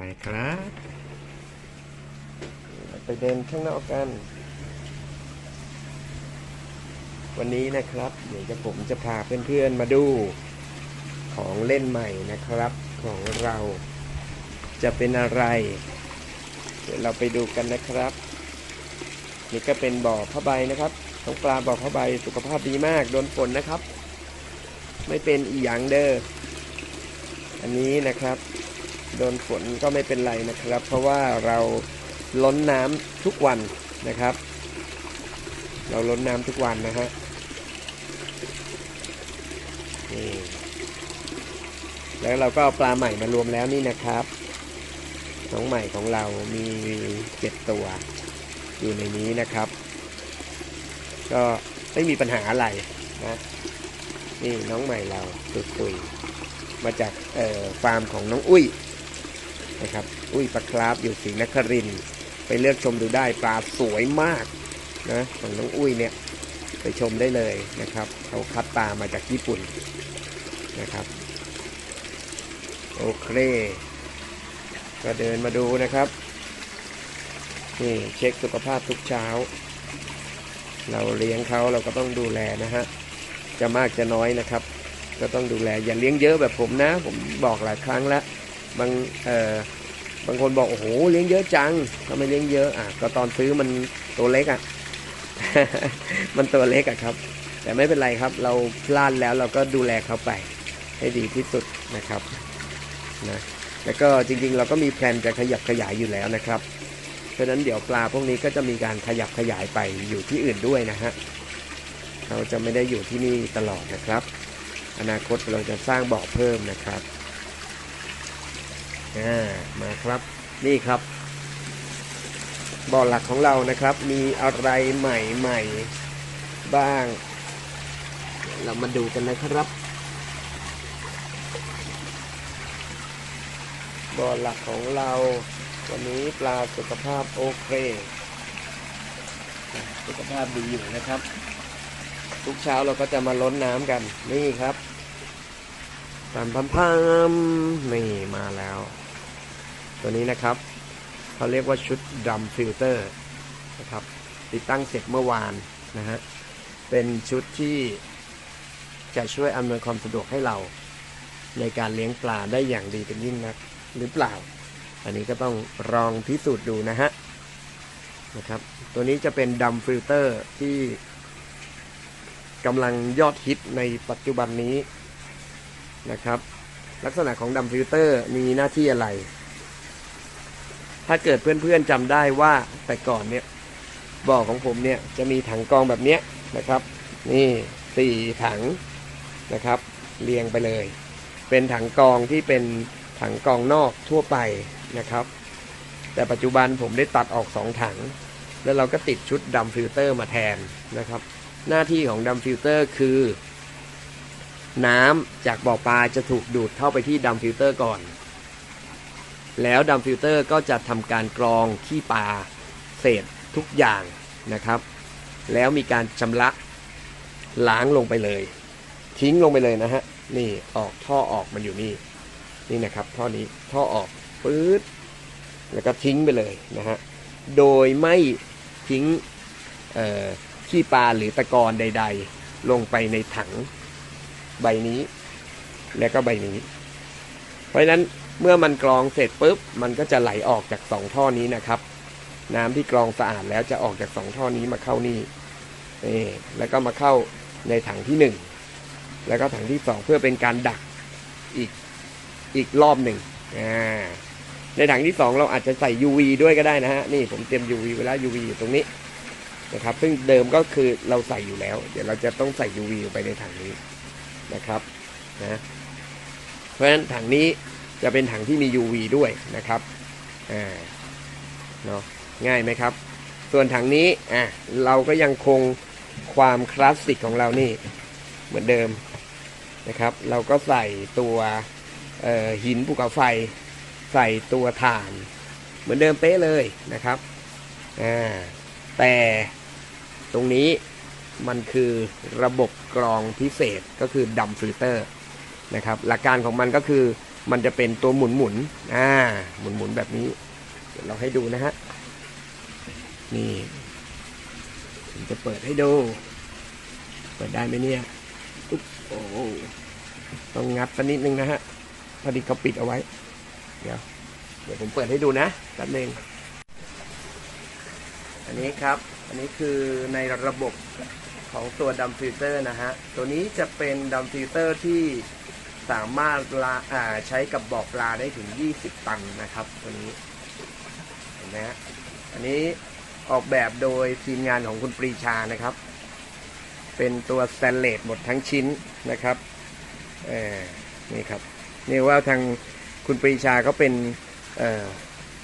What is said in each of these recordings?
ไปครับ ไปเดินข้างนอกกัน วันนี้นะครับ เดี๋ยวจะผมจะพาเพื่อนๆมาดูของเล่นใหม่นะครับของเราจะเป็นอะไร เดี๋ยวเราไปดูกันนะครับ นี่ก็เป็นบ่อผ้าใบนะครับของปลาบ่อผ้าใบสุขภาพดีมากโดนฝนนะครับ ไม่เป็นอีหยังเด้ออันนี้นะครับ โดนฝนก็ไม่เป็นไรนะครับ เพราะว่าเราล้นน้ำทุกวันนะครับ เราล้นน้ำทุกวันนะฮะนี่แล้วเราก็เอาปลาใหม่มารวมแล้วนี่นะครับน้องใหม่ของเรามีเจ็ดตัว อยู่ในนี้นะครับ ก็ไม่มีปัญหาอะไรนะนี่น้องใหม่เราตุยตุยมาจากฟาร์มของน้องอุ้ย นะครับ อุ้ยปลาคราฟอยู่ศรีนครินไปเลือกชมดูได้ปลาสวยมากนะของน้องอุ้ยเนี่ยไปชมได้เลยนะครับเขาคัดปลามาจากญี่ปุ่นนะครับ โอเค ก็เดินมาดูนะครับนี่เช็คสุขภาพทุกเช้า เราเลี้ยงเขาเราก็ต้องดูแลนะฮะจะมากจะน้อยนะครับ ก็ต้องดูแลอย่าเลี้ยงเยอะแบบผมนะ ผมบอกหลายครั้งแล้ว บางเอ่อบางคนบอกโอ้โหเลี้ยงเยอะจังทำไมเลี้ยงเยอะอะก็ตอนซื้อมันตัวเล็กอะมันตัวเล็กอะครับ แต่ไม่เป็นไรครับ เราพลาดแล้วเราก็ดูแลเขาไป ให้ดีที่สุดนะครับนะแล้วก็จริงๆ เราก็มีแพลนจะขยับขยายอยู่แล้วนะครับเพราะฉะนั้นเดี๋ยวปลาพวกนี้ก็จะมีการขยับขยายไปอยู่ที่อื่นด้วยนะฮะเราจะไม่ได้อยู่ที่นี่ตลอดนะครับ อนาคตเราจะสร้างบ่อเพิ่มนะครับ อ่ามาครับนี่ครับบ่อหลักของเรานะครับ มีอะไรใหม่ๆบ้าง เรามาดูกันนะครับบ่อหลักของเรา วันนี้ปลาสุขภาพโอเคสุขภาพดีอยู่นะครับ ทุกเช้าเราก็จะมาล้นน้ำกันนี่ครับ ปัมพัมพัมนี่มาแล้ว ตัวนี้นะครับเขาเรียกว่าชุดดำฟิลเตอร์นะครับ ติดตั้งเสร็จเมื่อวานนะฮะ เป็นชุดที่จะช่วยอำนวยความสะดวกให้เรา ในการเลี้ยงปลาได้อย่างดีเป็นยิ่งนักหรือเปล่า อันนี้ก็ต้องลองพิสูจน์ดูนะฮะนะครับ ตัวนี้จะเป็นดัมฟิลเตอร์ที่กำลังยอดฮิตในปัจจุบันนี้ นะครับ ลักษณะของดัมฟิลเตอร์มีหน้าที่อะไร ถ้าเกิดเพื่อนๆจำได้ว่าแต่ก่อนเนี่ยบ่อของผมเนี่ยจะมีถังกองแบบเนี้ยนะครับ นี่สี่ถังนะครับ เรียงไปเลย เป็นถังกองที่เป็นถังกองนอกทั่วไปนะครับ แต่ปัจจุบันผมได้ตัดออก2ถัง แล้วเราก็ติดชุดดำฟิลเตอร์มาแทนนะครับ หน้าที่ของดำฟิลเตอร์คือ น้ำจากบ่อปลาจะถูกดูดเข้าไปที่ดำฟิลเตอร์ก่อน แล้วดำฟิลเตอร์ก็จะทำการกรองขี้ปลาเศษทุกอย่างนะครับ แล้วมีการชำระล้างลงไปเลย ทิ้งลงไปเลยนะฮะ นี่ออกท่อออกมันอยู่นี่ นี่นะครับท่อนี้ท่อออกปื๊ดแล้วก็ทิ้งไปเลยนะฮะ โดยไม่ทิ้งขี้ปลาหรือตะกอนใด ๆ ลงไปในถัง ใบนี้ แล้วก็ใบนี้ เพราะฉะนั้นเมื่อมันกรองเสร็จปุ๊บ มันก็จะไหลออกจากสองท่อนี้นะครับ น้ำที่กรองสะอาดแล้วจะออกจากสองท่อนี้มาเข้านี่นี่แล้วก็มาเข้าในถังที่หนึ่งแล้วก็ถังที่สองเพื่อเป็นการดักอีกอีกรอบหนึ่งอ่าในถังที่ 2 เราอาจจะใส่ UV ด้วยก็ได้นะฮะ นี่ผมเตรียม UV ไว้แล้ว UV อยู่ตรงนี้นะครับ ซึ่งเดิมก็คือเราใส่อยู่แล้ว เดี๋ยวเราจะต้องใส่ UV ไปในถังนี้ นะครับนะเพราะฉะนั้นถังนี้จะเป็นถังที่มี UV ด้วยนะครับอ่าเนาะง่ายไหมครับ ส่วนถังนี้อะเราก็ยังคงความคลาสสิกของเรานี่เหมือนเดิมนะครับ เราก็ใส่ตัวหินภูเขาไฟ ใส่ตัวถ่าน เหมือนเดิมเป๊ะเลยนะครับอ่าแต่ตรงนี้ มันคือระบบกรองพิเศษก็คือดัมฟิลเตอร์นะครับหลักการของมันก็คือมันจะเป็นตัวหมุนหมุนอ่าหมุนหมุนแบบนี้เดี๋ยวเราให้ดูนะฮะนี่ผมจะเปิดให้ดู เปิดได้ไหมเนี่ยอุ๊บโอ้ต้องงัดสักนิดนึงนะฮะพอดีเขาปิดเอาไว้ เดี๋ยว เดี๋ยวผมเปิดให้ดูนะแป๊บนึงอันนี้ครับ อันนี้คือในระบบ ของตัวดัมฟิลเตอร์นะฮะ ตัวนี้จะเป็นดัมฟิลเตอร์ที่สามารถลาใช้กับบอกปลาได้ถึง 20 ตันนะครับ ตัวนี้เห็นไหมฮะอันนี้ออกแบบโดยทีมงานของคุณปรีชานะครับ เป็นตัวสแตนเลสหมดทั้งชิ้นนะครับนี่ครับนี่ว่าทางคุณปรีชาเขาเป็นเอ่อ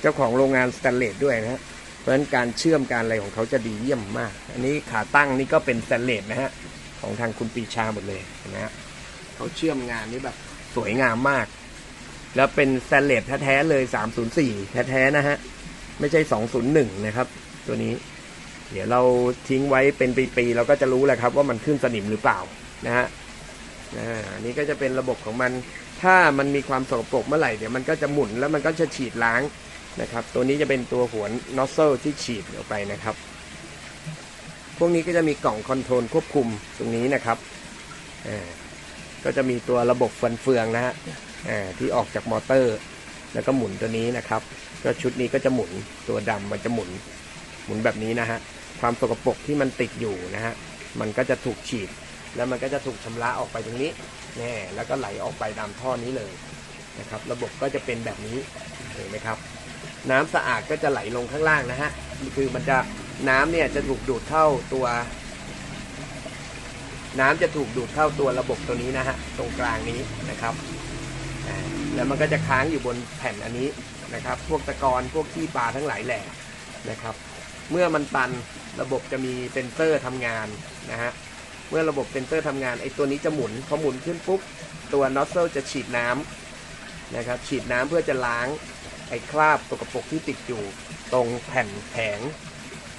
เจ้าของโรงงานสแตนเลสด้วยนะฮะ เพราะฉะนั้นการเชื่อมการอะไรของเขาจะดีเยี่ยมมาก อันนี้ขาตั้งนี่ก็เป็นสแตนเลสนะฮะของทางคุณปีชาหมดเลยนะฮะเขาเชื่อมงานนี้แบบสวยงามมาก แล้วเป็นสแตนเลสแท้ๆเลย 304 แท้ๆนะฮะไม่ใช่ 201 นะครับ ตัวนี้ เดี๋ยวเราทิ้งไว้เป็นปีๆเราก็จะรู้แหละครับ ว่ามันขึ้นสนิมหรือเปล่านะฮะอันนี้ก็จะเป็นระบบของมัน ถ้ามันมีความสกปรกเมื่อไหร่เดี๋ยวมันก็จะหมุนแล้วมันก็จะฉีดล้าง นะครับ ตัวนี้จะเป็นตัวหัวนอสเซลที่ฉีดออกไปนะครับ พวกนี้ก็จะมีกล่องคอนโทรลควบคุมตรงนี้นะครับอ่าก็จะมีตัวระบบฟันเฟืองนะฮะอ่าที่ออกจากมอเตอร์ แล้วก็หมุนตัวนี้นะครับ ก็ชุดนี้ก็จะหมุนตัวดำมันจะหมุนหมุนแบบนี้นะฮะความสกปรกที่มันติดอยู่นะฮะมันก็จะถูกฉีด แล้วมันก็จะถูกชำระออกไปตรงนี้แน่แล้วก็ไหลออกไปตามท่อนี้เลยนะครับ ระบบก็จะเป็นแบบนี้เห็นไหมครับ น้ำสะอาดก็จะไหลลงข้างล่างนะฮะคือมันจะน้ำเนี่ยจะถูกดูดเข้าตัว น้ำจะถูกดูดเข้าตัวระบบตัวนี้นะฮะตรงกลางนี้นะครับแล้วมันก็จะค้างอยู่บนแผ่นอันนี้นะครับ พวกตะกอนพวกขี้ปลาทั้งหลายแหล่นะครับ เมื่อมันตันระบบจะมีเซนเซอร์ทำงานนะฮะเมื่อระบบเซนเซอร์ทำงานไอ้ตัวนี้จะหมุนพอหมุนขึ้นปุ๊บตัวนอสเซลจะฉีดน้ำ นะครับฉีดน้ำเพื่อจะล้างไอ้คราบสกปรกที่ติดอยู่ตรงแผ่นแผง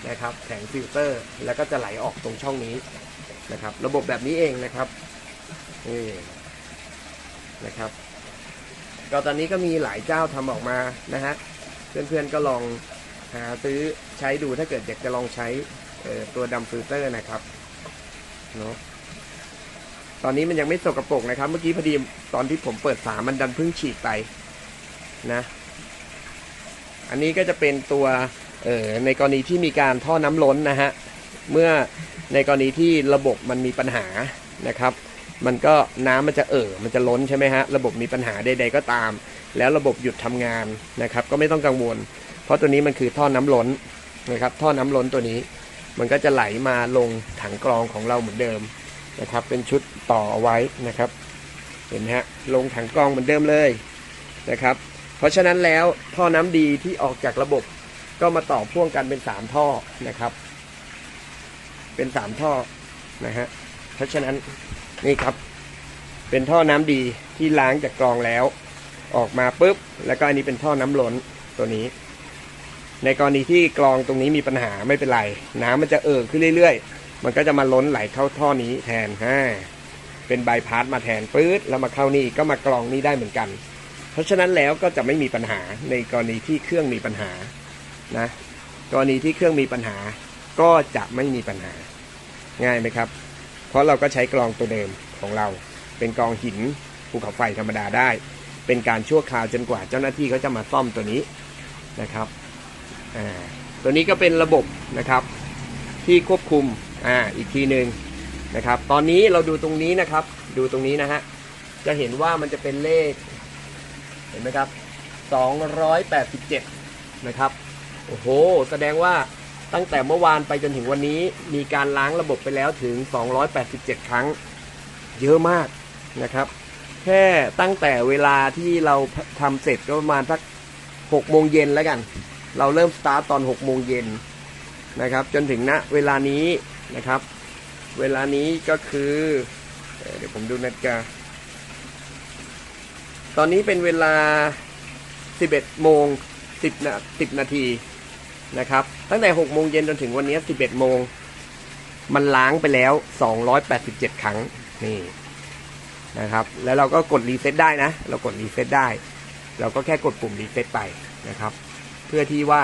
นะครับแผงฟิลเตอร์ แล้วก็จะไหลออกตรงช่องนี้นะครับ ระบบแบบนี้เองนะครับนี่นะครับ ก็ตอนนี้ก็มีหลายเจ้าทำออกมานะฮะเพื่อนๆก็ลองหาซื้อใช้ดูถ้าเกิดอยากจะลองใช้ตัวดำฟิลเตอร์นะครับเนาะ ตอนนี้มันยังไม่สกรปรกนะครับ เมื่อกี้พอดีตอนที่ผมเปิดฝามันดันเพิ่งฉีดไปนะ อันนี้ก็จะเป็นตัวเอ่อในกรณีที่มีการท่อน้ำล้นนะฮะ เมื่อในกรณีที่ระบบมันมีปัญหานะครับ มันก็น้ำมันจะเอ่อมันจะล้นใช่ไหมฮะ ระบบมีปัญหาใด ๆ ก็ตาม แล้วระบบหยุดทำงานนะครับ ก็ไม่ต้องกังวล เพราะตัวนี้มันคือท่อน้ำล้นนะครับ ท่อน้ำล้นตัวนี้ มันก็จะไหลมาลงถังกรองของเราเหมือนเดิม นะครับ เป็นชุดต่อเอาไว้นะครับ เห็นไหมฮะลงถังกรองเหมือนเดิมเลยนะครับ เพราะฉะนั้นแล้วท่อน้ำดีที่ออกจากระบบก็มาต่อพ่วงกันเป็นสามท่อนะครับ เป็นสามท่อนะฮะเพราะฉะนั้นนี่ครับ เป็นท่อน้ำดีที่ล้างจากกรองแล้ว ออกมาปุ๊บ แล้วก็อันนี้เป็นท่อน้ำล้นตัวนี้ ในกรณีที่กรองตรงนี้มีปัญหาไม่เป็นไร น้ำมันจะเอ่อขึ้นเรื่อยๆ มันก็จะมาล้นไหลเข้าท่อนี้แทนฮะเป็นใบพัดมาแทนปื๊ดแล้วมาเข้านี่ก็มากรองนี่ได้เหมือนกัน เพราะฉะนั้นแล้วก็จะไม่มีปัญหาในกรณีที่เครื่องมีปัญหานะกรณีที่เครื่องมีปัญหาก็จะไม่มีปัญหาง่ายไหมครับ เพราะเราก็ใช้กรองตัวเดิมของเรา เป็นกรองหินภูเขาไฟธรรมดาได้ เป็นการชั่วคราวจนกว่าเจ้าหน้าที่เขาจะมาซ่อมตัวนี้นะครับอ่าตัวนี้ก็เป็นระบบนะครับที่ควบคุม อ่าอีกทีหนึ่งนะครับ ตอนนี้เราดูตรงนี้นะครับ ดูตรงนี้นะฮะจะเห็นว่ามันจะเป็นเลข เห็นไหมครับ 287 นะครับ โอ้โห แสดงว่าตั้งแต่เมื่อวานไปจนถึงวันนี้ มีการล้างระบบไปแล้วถึง 287 ครั้ง เยอะมากนะครับ แค่ตั้งแต่เวลาที่เราทำเสร็จก็ประมาณสัก6โมงเย็นแล้วกัน เราเริ่มสตาร์ตตอน6โมงเย็นนะครับ จนถึงณเวลานี้ นะครับ เวลานี้ก็คือ เดี๋ยวผมดูนาฬิกา ตอนนี้เป็นเวลา 11โมง10นา10 นาทีนะครับ ตั้งแต่6โมงเย็นจนถึงวันนี้ 11โมง มันล้างไปแล้ว 287 ครั้ง นี่นะครับ แล้วเราก็กดรีเซ็ตได้นะ เรากดรีเซ็ตได้ เราก็แค่กดปุ่มรีเซ็ตไปนะครับ เพื่อที่ว่า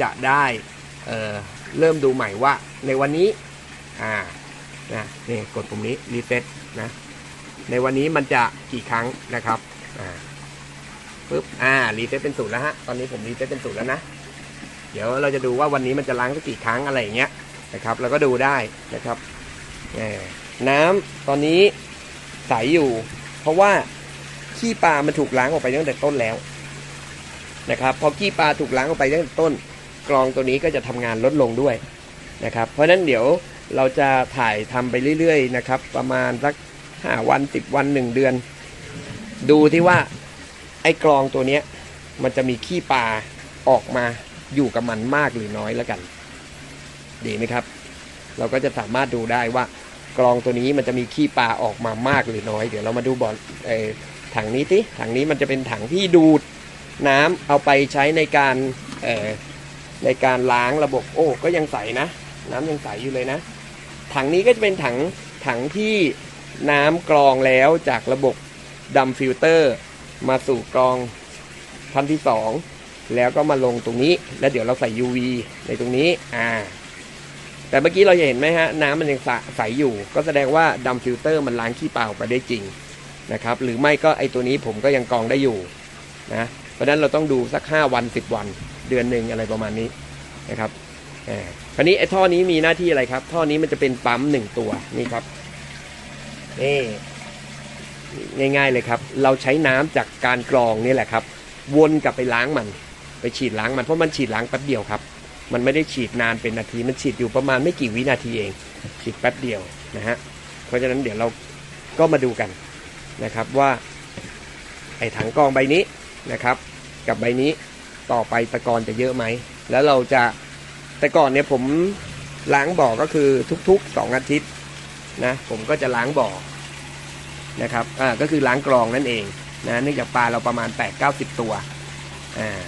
จะได้เเริ่มดูใหม่ว่าในวันนี้ อ่านะนี่กดปุ่มนี้รีเซ็ตนะในวันนี้มันจะกี่ครั้งนะครับอ่าปึ๊บอ่ารีเซ็ตเป็นศูนย์แล้วฮะตอนนี้ผมรีเซ็ตเป็นศูนย์แล้วนะเดี๋ยวเราจะดูว่าวันนี้มันจะล้างสักกี่ครั้งอะไรอย่างเงี้ยนะครับแล้วก็ดูได้นะครับน้ำตอนนี้ใสอยู่ เพราะว่าขี้ปลามันถูกล้างออกไปตั้งแต่ต้นแล้วนะครับพอขี้ปลาถูกล้างออกไปตั้งแต่ต้นกรองตัวนี้ก็จะทำงานลดลงด้วยนะครับ เพราะฉะนั้นเดี๋ยว เราจะถ่ายทำไปเรื่อยๆนะครับ ประมาณสักห้าวันสิบวันหนึ่งเดือน ดูที่ว่าไอ้กรองตัวเนี้ยมันจะมีขี้ปลาออกมาอยู่กับมันมากหรือน้อยแล้วกัน ดีไหมครับ เราก็จะสามารถดูได้ว่ากรองตัวนี้มันจะมีขี้ปลาออกมามากหรือน้อย เดี๋ยวเรามาดูบอลเออถังนี้สิถังนี้มันจะเป็นถังที่ดูดน้ำเอาไปใช้ในการเอ่อในการล้างระบบโอ้ก็ยังใสนะ น้ำยังใสอยู่เลยนะ ถังนี้ก็จะเป็นถังถังที่น้ำกรองแล้วจากระบบดัมฟิลเตอร์มาสู่กรองพันที่สองแล้วก็มาลงตรงนี้ แล้วเดี๋ยวเราใส่ UV ในตรงนี้อ่าแต่เมื่อกี้เราจะเห็นไหมฮะ น้ำมันยังใสอยู่ ก็แสดงว่าดัมฟิลเตอร์มันล้างขี้เปล่าไปได้จริงนะครับ หรือไม่ก็ไอตัวนี้ผมก็ยังกรองได้อยู่นะเพราะฉะนั้นเราต้องดูสัก 5 วัน 10 วัน เดือนหนึ่งอะไรประมาณนี้นะครับ คราวนี้ไอ้ท่อนี้มีหน้าที่อะไรครับ ท่อนี้มันจะเป็นปั๊มหนึ่งตัวนี่ครับนี่ง่าย ๆเลยครับ เราใช้น้ำจากการกรองนี่แหละครับ วนกลับไปล้างมัน ไปฉีดล้างมันเพราะมันฉีดล้างแป๊บเดียวครับ มันไม่ได้ฉีดนานเป็นนาทีมันฉีดอยู่ประมาณไม่กี่วินาทีเอง ฉีดแป๊บเดียวนะฮะเพราะฉะนั้นเดี๋ยวเราก็มาดูกันนะครับว่าไอ้ถังกรองใบนี้นะครับ กับใบนี้ต่อไปตะกอนจะเยอะไหมแล้วเราจะ แต่ก่อนเนี่ยผมล้างบ่อก็คือทุกๆ 2 อาทิตย์นะผมก็จะล้างบ่อนะครับอ่าก็คือล้างกรองนั่นเองนะเนื่องจากปลาเราประมาณ 8-90 ตัวอ่า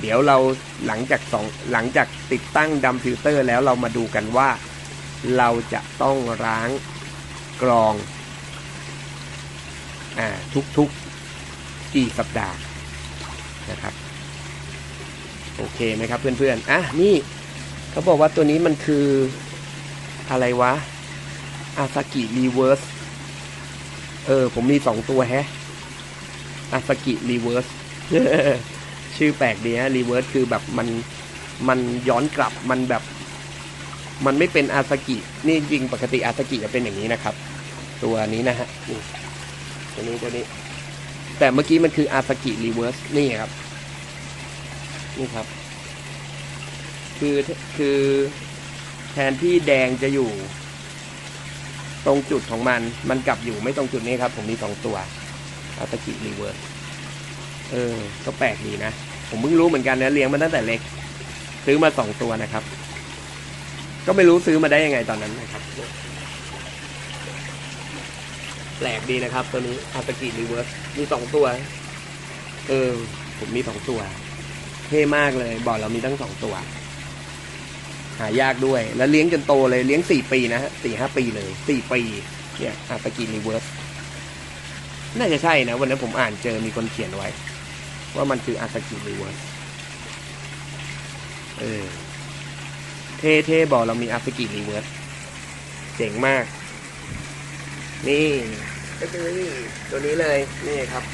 เดี๋ยวเราหลังจากสองหลังจากติดตั้งดัมฟิลเตอร์แล้วเรามาดูกันว่า เราจะต้องล้างกรองอ่าทุกๆกี่สัปดาห์นะครับ โอเคไหมครับเพื่อนๆอะนี่ เขาบอกว่าตัวนี้มันคืออะไรวะ อาซากิรีเวิร์ส เออ ผมมีสองตัวแฮะ อาซากิรีเวิร์ส ชื่อแปลกดีฮะรีเวิร์สคือแบบมัน มันย้อนกลับ มันแบบ มันไม่เป็นอาซากิ นี่จริงปกติอาซากิจะเป็นอย่างนี้นะครับ ตัวนี้นะฮะนี่ตัวนี้ตัวนี้ แต่เมื่อกี้มันคืออาซากิรีเวิร์ส นี่ครับ นี่ครับ คือคือแทนที่แดงจะอยู่ ตรงจุดของมัน มันกลับอยู่ไม่ตรงจุดนี้ครับ ผมมีสองตัวอาซากิรีเวิร์สเออ ก็แปลกดีนะ ผมเพิ่งรู้เหมือนกันนะเลี้ยงมาตั้งแต่เล็ก ซื้อมาสองตัวนะครับ ก็ไม่รู้ซื้อมาได้ยังไงตอนนั้นนะครับ แปลกดีนะครับ ตัวนี้อาตากิรีเวิร์สมีสองตัว เออ ผมมีสองตัว เท่มากเลยบอกเรามีตั้งสองตัว หายากด้วย แล้วเลี้ยงจนโตเลยเลี้ยงสี่ปีนะฮะสี่ห้าปีเลยสี่ปีเนี่ยอาตากิรีเวิร์สน่าจะใช่นะ วันนั้นผมอ่านเจอมีคนเขียนไว้ ว่ามันคืออาซากิรีเวิร์สเออเท่เท่บอกเรามีอาซากิรีเวิร์สเจ๋งมาก นี่ก็คือนี่ตัวนี้เลยนี่ครับ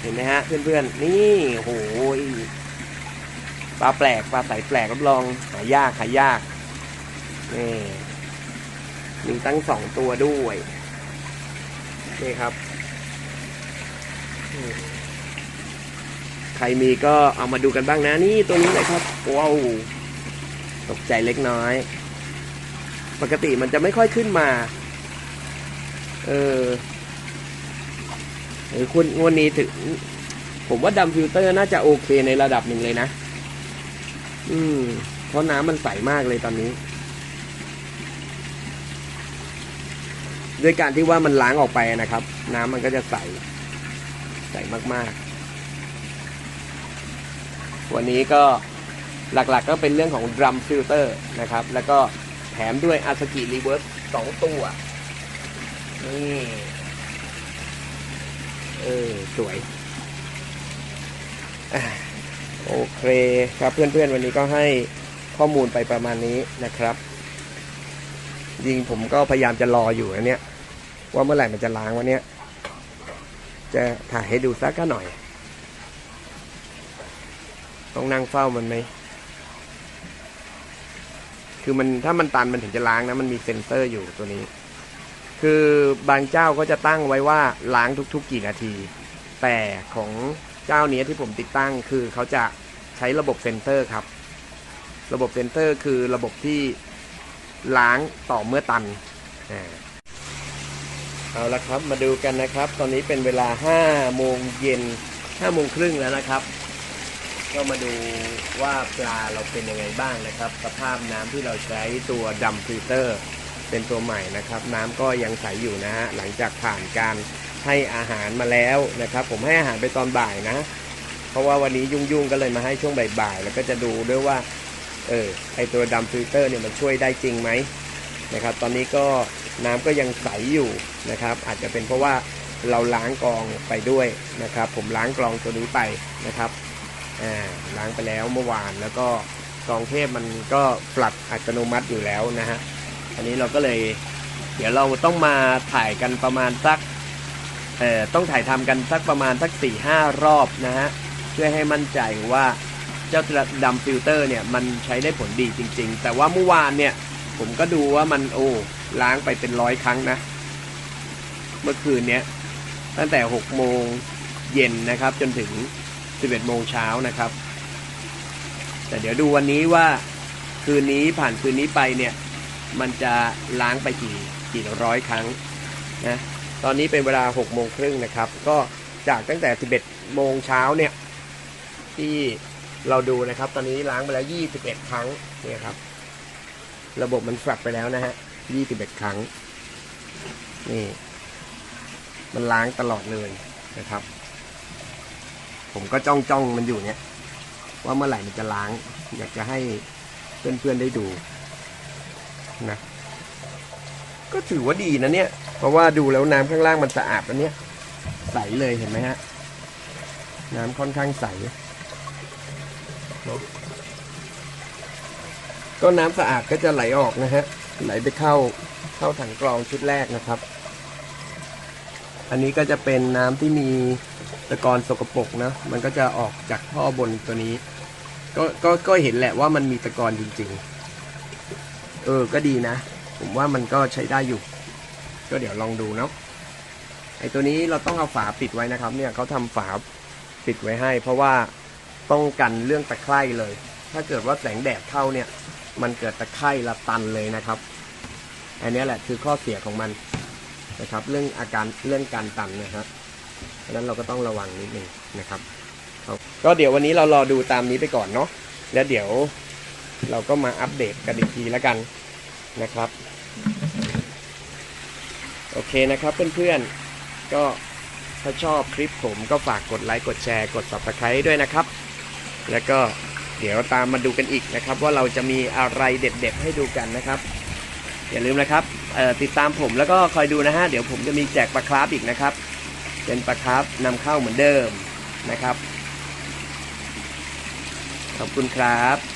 เห็นไหมฮะ เพื่อนๆ นี่โหย ปลาแปลกปลาสายแปลกรับรองหายากหายากนี่มีตั้งสองตัวด้วยนี่ครับใครมีก็เอามาดูกันบ้างนะนี่ตัวนี้เลยครับว้าวตกใจเล็กน้อย ปกติมันจะไม่ค่อยขึ้นมา เออเออคุณงวันนี้ถึง ผมว่าดัมฟิลเตอร์น่าจะโอเคในระดับหนึ่งเลยนะ อืมเพราะน้ำมันใสมากเลยตอนนี้ ด้วยการที่ว่ามันล้างออกไปนะครับ น้ำมันก็จะใส ใสมากๆ วันนี้ก็หลักๆก็เป็นเรื่องของดรัมฟิลเตอร์นะครับ แล้วก็แถมด้วยอาสกิรีเวิร์สสองตัว นี่เออ สวยอะ โอเคครับเพื่อนๆวันนี้ก็ให้ข้อมูลไปประมาณนี้นะครับจริงผมก็พยายามจะรออยู่นะเนี่ย ว่าเมื่อไหร่มันจะล้างวันเนี้ยจะถ่ายให้ดูสักก็หน่อย ต้องนั่งเฝ้ามันไหม คือมันถ้ามันตันมันถึงจะล้างนะ มันมีเซ็นเซอร์อยู่ตัวนี้ คือบางเจ้าก็จะตั้งไว้ว่าล้างทุกๆกี่นาที แต่ของ เจ้านี้ที่ผมติดตั้งคือเขาจะใช้ระบบเซนเซอร์ครับ ระบบเซนเซอร์คือระบบที่ล้างต่อเมื่อตันอ่าเอาละครับมาดูกันนะครับ ตอนนี้เป็นเวลา5โมงเย็น5โมงครึ่งแล้วนะครับ ก็มาดูว่าปลาเราเป็นยังไงบ้างนะครับ สภาพน้ำที่เราใช้ตัวดัมฟิลเตอร์เป็นตัวใหม่นะครับ น้ำก็ยังใสอยู่นะฮะหลังจากผ่านการ ให้อาหารมาแล้วนะครับ ผมให้อาหารไปตอนบ่ายนะ เพราะว่าวันนี้ยุ่งๆก็เลยมาให้ช่วงบ่ายๆแล้วก็จะดูด้วยว่าเออไอตัวดัมฟิลเตอร์เนี่ยมันช่วยได้จริงไหมนะครับ ตอนนี้ก็น้ำก็ยังใสอยู่นะครับ อาจจะเป็นเพราะว่าเราล้างกรองไปด้วยนะครับ ผมล้างกรองตัวนี้ไปนะครับอ่าล้างไปแล้วเมื่อวานแล้วก็กรองเทพมันก็ปรับอัตโนมัติอยู่แล้วนะฮะอันนี้เราก็เลย เดี๋ยวเราต้องมาถ่ายกันประมาณสัก ต้องถ่ายทำกันสักประมาณสัก4ี่ห้ารอบนะฮะเพื่อให้มั่นใจว่าเจ้าดำฟิลเตอร์เนี่ยมันใช้ได้ผลดีจริง ๆ แต่ว่าเมื่อวานเนี่ยผมก็ดูว่ามันโอ้ล้างไปเป็นร้อยครั้งนะ เมื่อคืนเนี้ยตั้งแต่6โมงเย็นนะครับ จนถึง 11โมงเช้านะครับ แต่เดี๋ยวดูวันนี้ว่าคืนนี้ผ่านคืนนี้ไปเนี่ย มันจะล้างไปกี่กี่ร้อยครั้งนะ ตอนนี้เป็นเวลา6โมงครึ่งนะครับ ก็จากตั้งแต่ 11 โมงเช้าเนี่ย ที่เราดูนะครับ ตอนนี้ล้างไปแล้ว 21 ครั้งเนี่ยครับ ระบบมันแฟบไปแล้วนะฮะ 21 ครั้ง นี่ มันล้างตลอดเลยนะครับ ผมก็จ้องจ้องมันอยู่เนี่ย ว่าเมื่อไหร่มันจะล้าง อยากจะให้เพื่อนๆได้ดูนะ ก็ถือว่าดีนะเนี่ย เพราะว่าดูแล้วน้ำข้างล่างมันสะอาดนะเนี่ยใสเลยเห็นไหมฮะ น้ำค่อนข้างใสก็น้ำสะอาดก็จะไหลออกนะฮะ ไหลไปเข้าเข้าถังกรองชุดแรกนะครับ อันนี้ก็จะเป็นน้ำที่มีตะกอนสกปรกนะ มันก็จะออกจากท่อบนตัวนี้ ก็ก็ก็เห็นแหละว่ามันมีตะกอนจริง ๆ เออ ก็ดีนะ ผมว่ามันก็ใช้ได้อยู่ ก็เดี๋ยวลองดูเนาะไอตัวนี้เราต้องเอาฝาปิดไว้นะครับ เนี่ยเขาทำฝาปิดไว้ให้ เพราะว่าป้องกันเรื่องตะไคร่เลย ถ้าเกิดว่าแสงแดดเข้าเนี่ย มันเกิดตะไคร่ละตันเลยนะครับอันนี้แหละคือข้อเสียของมันนะครับ เรื่องอาการเรื่องการตันนะครับเพราะนั้นเราก็ต้องระวังนิดนึงนะครับครับก็เดี๋ยววันนี้เรารอดูตามนี้ไปก่อนเนาะแล้วเดี๋ยวเราก็มาอัปเดตกันอีกทีแล้วกันนะครับ โอเคนะครับเพื่อนๆ ก็ถ้าชอบคลิปผมก็ฝากกดไลค์กดแชร์กด subscribe ด้วยนะครับ แล้วก็เดี๋ยวตามมาดูกันอีกนะครับ ว่าเราจะมีอะไรเด็ดๆให้ดูกันนะครับ อย่าลืมนะครับติดตามผมแล้วก็คอยดูนะฮะเดี๋ยวผมจะมีแจกปลาคราฟอีกนะครับ เป็นปลาคราฟนำเข้าเหมือนเดิมนะครับ ขอบคุณครับ